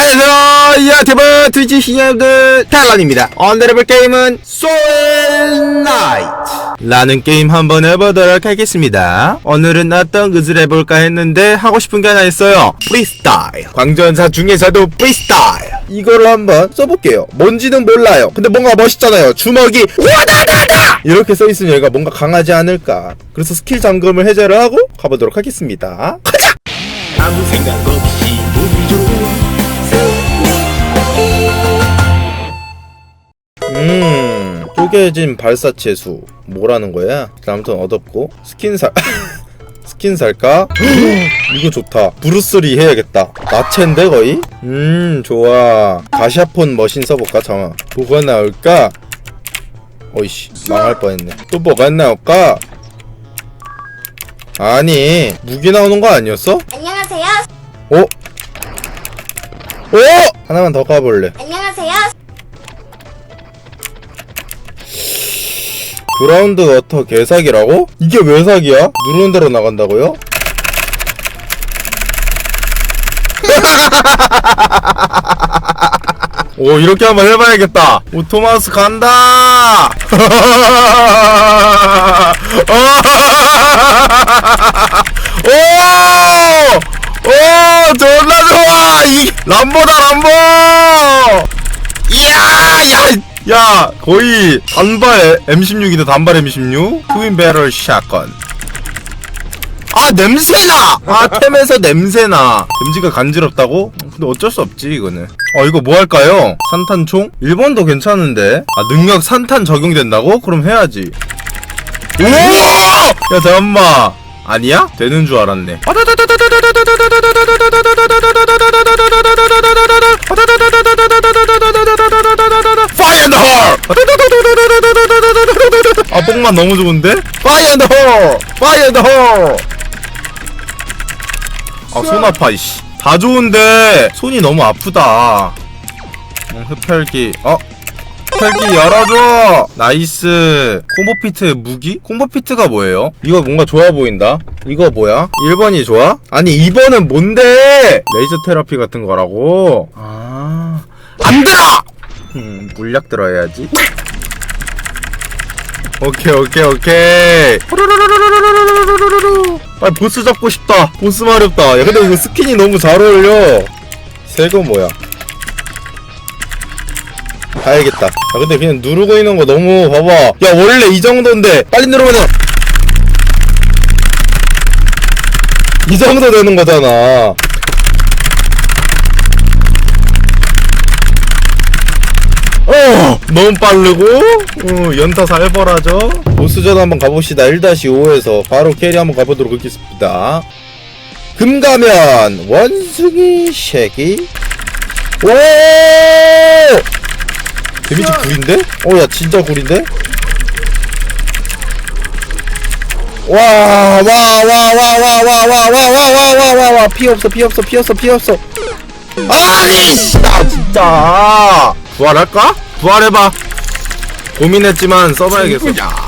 안녕하세요. 유튜브 트위치 시청자들 탈런입니다. 오늘 해볼 게임은 소울 나이트. 라는 게임 한번 해보도록 하겠습니다. 오늘은 어떤 것을 해볼까 했는데 하고 싶은 게 하나 있어요. 프리스타일. 광전사 중에서도 프리스타일. 이거를 한번 써볼게요. 뭔지는 몰라요. 근데 뭔가 멋있잖아요. 주먹이 와다다다! 이렇게 써있으니 얘가 뭔가 강하지 않을까. 그래서 스킬 잠금을 해제를 하고 가보도록 하겠습니다. 가자! 아무 생각 없이 음 쪼개진 발사체 수 뭐라는 거야? 아무튼 얻었고 스킨 살 스킨 살까? 이거 좋다 브루스리 해야겠다 나체인데 거의? 음 좋아 가샤폰 머신 써볼까 잠깐 뭐가 나올까? 어이씨 망할 뻔했네 또 뭐가 나올까? 아니 무기 나오는 거 아니었어? 안녕하세요. 어? 어? 하나만 더 가볼래 안녕하세요. 그라운드 워터 개사기라고? 이게 왜 사기야? 누르는 대로 나간다고요? 오 이렇게 한번 해봐야겠다 오토마스 간다 오! 오! 존나 좋아! 이 람보다 람보! 이야! 야! 야! 거의 단발 M16이다 단발 M16 트윈 배럴 샷건 아 냄새나! 아 템에서 냄새나 냄새가 간지럽다고? 근데 어쩔 수 없지 이거는 어 이거 뭐 할까요? 산탄총? 1번도 괜찮은데 아 능력 산탄 적용된다고? 그럼 해야지 우와! 야 잠깐만 아니야? 되는 줄 알았네 아 뽕만 너무 좋은데? 파이어 인 홀! 파이어 인 홀! 아손 아파 이씨 다 좋은데 손이 너무 아프다 어, 흡혈기 어? 흡혈기 열어줘 나이스 콤보피트 무기? 콤보피트가 뭐예요? 이거 뭔가 좋아 보인다 이거 뭐야? 1번이 좋아? 아니 2번은 뭔데? 레이저 테라피 같은 거라고? 아... 안 들어! 음, 물약 들어야지. 오케이 오케이 오케이. 아 보스 잡고 싶다 보스 마렵다 야 근데 이거 스킨이 너무 잘 어울려 새거 뭐야? 가야겠다. 야 근데 그냥 누르고 있는 거 너무 봐봐. 야 원래 이 정도인데 빨리 누르면은 이 정도 되는 거잖아 어 너무 빠르고 어, 연타 살벌하죠 보스전 한번 가봅시다 1-5에서 바로 캐리 한번 가보도록 하겠습니다 금가면 원숭이 쉐기 오 데미지 9인데? 어야 진짜 9인데? 와와 와 와 와 와 와 와 와 와 와 와 피 없어 피 없어 피 없어 피 없어 아니 씨나 진짜 부활할까? 부활해봐. 고민했지만 써봐야겠어. 누구야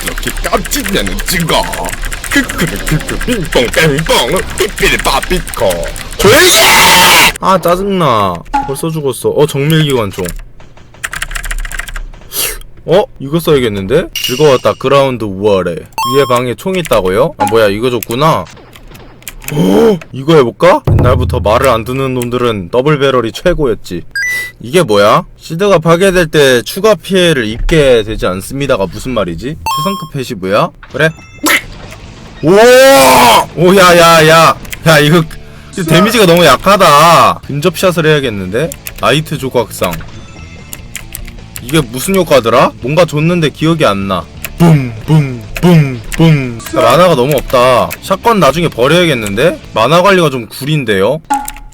그렇게 깜찍냐는 찍어 크크크크크 빙뽕 뺑뽕 삐삐리 빠삐코 조용히 해! 아 짜증나. 벌써 죽었어. 어 정밀기관총. 어? 이거 써야겠는데? 즐거웠다. 그라운드 우월해 위에 방에 총 있다고요? 아 뭐야 이거 줬구나 어? 이거 해볼까? 옛날부터 말을 안 듣는 놈들은 더블 배럴이 최고였지 이게 뭐야? 시드가 파괴될 때 추가 피해를 입게 되지 않습니다가 무슨 말이지? 최상급 패시브야? 그래? 우와! 오야 야 야 야 이거 이거 데미지가 너무 약하다 근접샷을 해야겠는데? 나이트 조각상 이게 무슨 효과더라? 뭔가 줬는데 기억이 안 나 붐 붐 야, 만화가 너무 없다 샷건 나중에 버려야겠는데? 만화 관리가 좀 구린데요?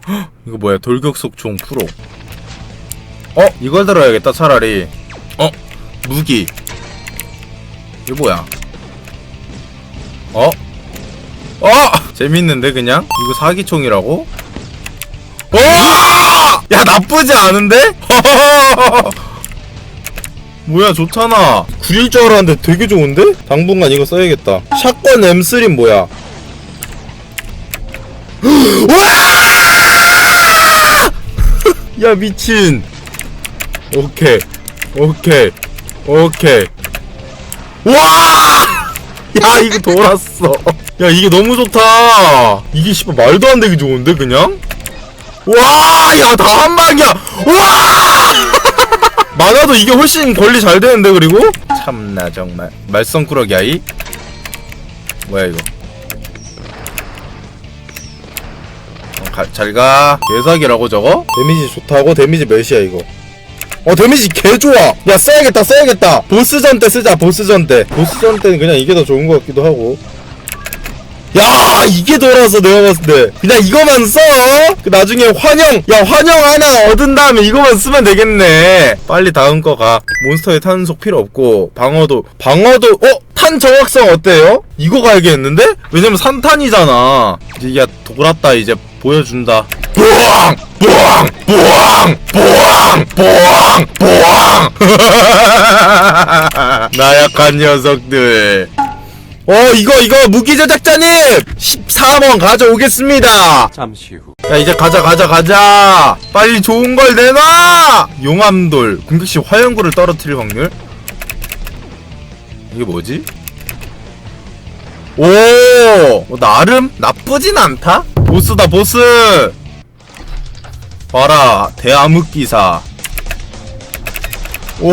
헉, 이거 뭐야 돌격속총 프로 어? 이걸 들어야겠다 차라리 어? 무기 이게 뭐야 어? 어! 재밌는데 그냥? 이거 사기총이라고? 오! 야 나쁘지 않은데? 뭐야 좋잖아 구릴 줄 알았는데 되게 좋은데? 당분간 이거 써야겠다 샷건 M3 뭐야 와! 야 미친 오케이 오케이 오케이 와! 야 이거 돌았어 야 이게 너무 좋다 이게 씨발 말도 안 되게 좋은데 그냥? 와! 야 다 한 방이야 와! 많아도 이게 훨씬 관리 잘 되는데 그리고? 참나 정말. 말썽꾸러기 아이. 뭐야 이거? 어, 가, 잘가. 개사기라고 저거? 데미지 좋다고? 데미지 몇이야 이거? 어 데미지 개 좋아! 야 써야겠다 써야겠다! 보스전 때 쓰자 보스전 때. 보스전 때는 그냥 이게 더 좋은 것 같기도 하고 야 이게 돌아서 내가 봤을 때. 그냥 이거만 써. 그 나중에 환영. 야 환영 하나 얻은 다음에 이거만 쓰면 되겠네. 빨리 다음 거 가. 몬스터의 탄속 필요 없고 방어도 방어도 어? 탄 정확성 어때요? 이거 가야겠는데? 왜냐면 산탄이잖아. 이제 야 돌았다 이제. 보여준다. 뿌앙 뿌앙 뿌앙 뿌앙 뿌앙 뿌앙 나 약한 녀석들 어 이거 이거 무기 제작자님! 14번 가져오겠습니다. 잠시 후. 야 이제 가자 가자 가자! 빨리 좋은 걸 내놔! 용암돌. 공격시 화염구를 떨어뜨릴 확률? 이게 뭐지? 오! 어, 나름? 나쁘진 않다? 보스다 보스! 봐라 대암흑기사. 오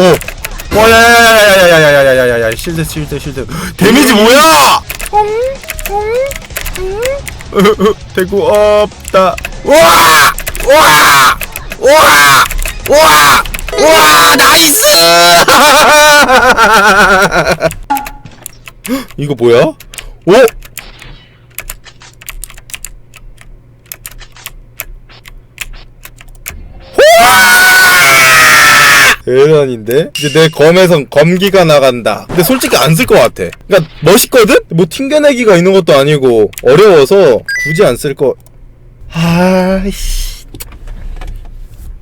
와야야야야야야야야야야야 실드 실드 실드 데미지 뭐야 대구 없다 우와 우와 우와 우와 우와 나이스 이거 뭐야 오 대단인데? 이제 내 검에선 검기가 나간다. 근데 솔직히 안 쓸 것 같아. 그니까 멋있거든? 뭐 튕겨내기가 있는 것도 아니고 어려워서 굳이 안 쓸 거. 아이씨.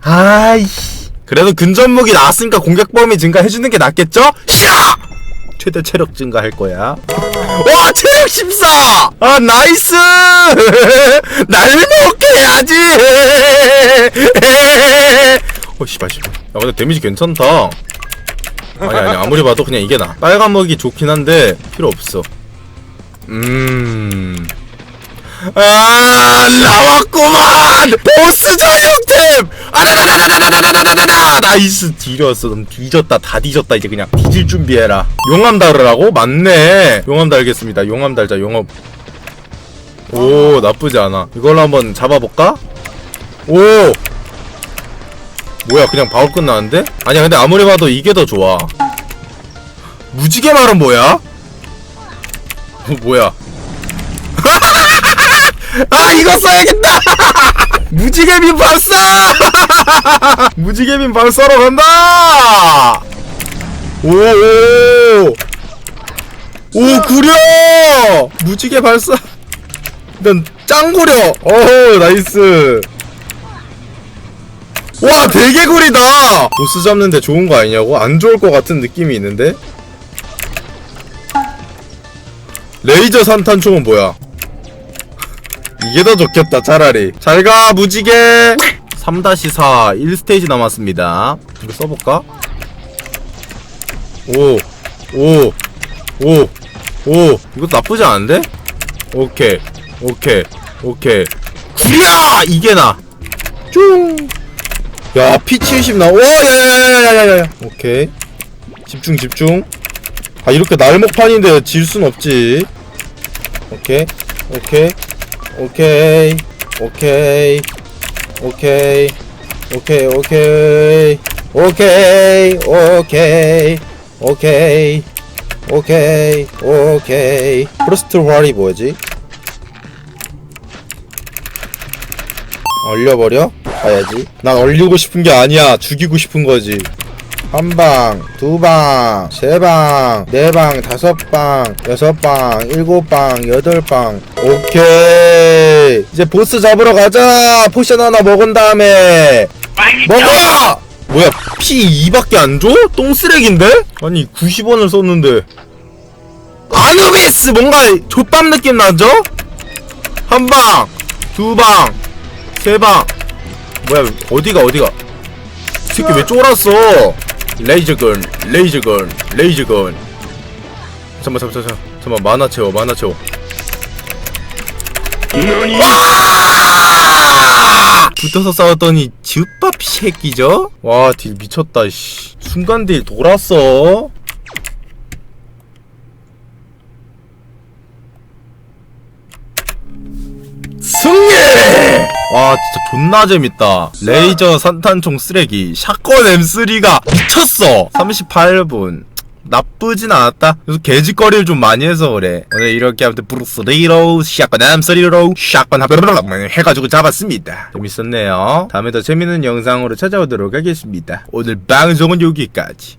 아이씨. 그래도 근접무기 나왔으니까 공격 범위 증가해주는 게 낫겠죠? 싫어! 최대 체력 증가할 거야. 와, 체력 14! 아, 나이스! 날 먹해야지! 어, 씨발, 씨발. 야, 근데 데미지 괜찮다. 아니, 아니, 아무리 봐도 그냥 이게 나. 빨간 먹이 좋긴 한데, 필요 없어. 음. 아, 나왔구만! 보스 전용템! 아다다다다다다다다다다! 나이스, 뒤졌어. 넌 뒤졌다. 다 뒤졌다. 이제 그냥 뒤질 준비해라. 용암 달으라고? 맞네. 용암 달겠습니다. 용암 달자, 용암. 오, 나쁘지 않아. 이걸로 한번 잡아볼까? 오! 뭐야, 그냥 바로 끝나는데? 아니야, 근데 아무리 봐도 이게 더 좋아. 무지개 말은 뭐야? 어, 뭐야? 아 이거 써야겠다 무지개빔 발사 무지개빔 발사로 간다 오오 오 구려 무지개 발사 난 짱구려 오 나이스 와 되게 구리다 보스 잡는데 좋은 거 아니냐고 안 좋을 것 같은 느낌이 있는데 레이저 산탄총은 뭐야 이게 더 좋겠다 차라리 잘가 무지개 3-4 1스테이지 남았습니다 이거 써볼까? 오 오, 오, 오, 이것도 나쁘지 않은데? 오케이, 오케이, 오케이. 구야! 이게 나! 쭉! 야, P70 나, 와, 야야야야야야. 오케이. 집중, 집중. 아, 이렇게 날목판인데 질 순 없지. 오케이. 오케이. 오케이. 오케이. 오케이. 오케이, 오케이. 오케이, 오케이. 오케이. 오케이, 오케이. 프로스트 활이 뭐지? 얼려버려? 가야지 난 얼리고 싶은 게 아니야 죽이고 싶은 거지 한 방, 두 방, 세 방, 네 방, 다섯 방, 여섯 방, 일곱 방, 여덟 방. 오케이. 이제 보스 잡으러 가자. 포션 하나 먹은 다음에 먹어. 뭐야? 피 2밖에 안 줘? 똥쓰레기인데? 아니 90원을 썼는데. 아누비스 뭔가 족밥 느낌 나죠? 한 방, 두 방, 세 방. 뭐야 어디가 어디가? 이 새끼 왜 쫄았어? 레이저건 레이저건 레이저건. 잠깐만 잠깐만 잠깐만. 잠깐만 만화 채워 만화 채워. 붙어서 싸웠더니 즙밥 새끼죠? 와 딜 미쳤다 씨. 순간 딜 돌았어 존나 재밌다. 레이저 산탄총 쓰레기. 샷건 M3가 미쳤어. 38분. 나쁘진 않았다. 그래서 개짓거리를 좀 많이 해서 그래. 오늘 이렇게 아무튼 브루스 리로 샷건 M3로 샷건 하블블블 해가지고 잡았습니다. 재밌었네요. 다음에 더 재밌는 영상으로 찾아오도록 하겠습니다. 오늘 방송은 여기까지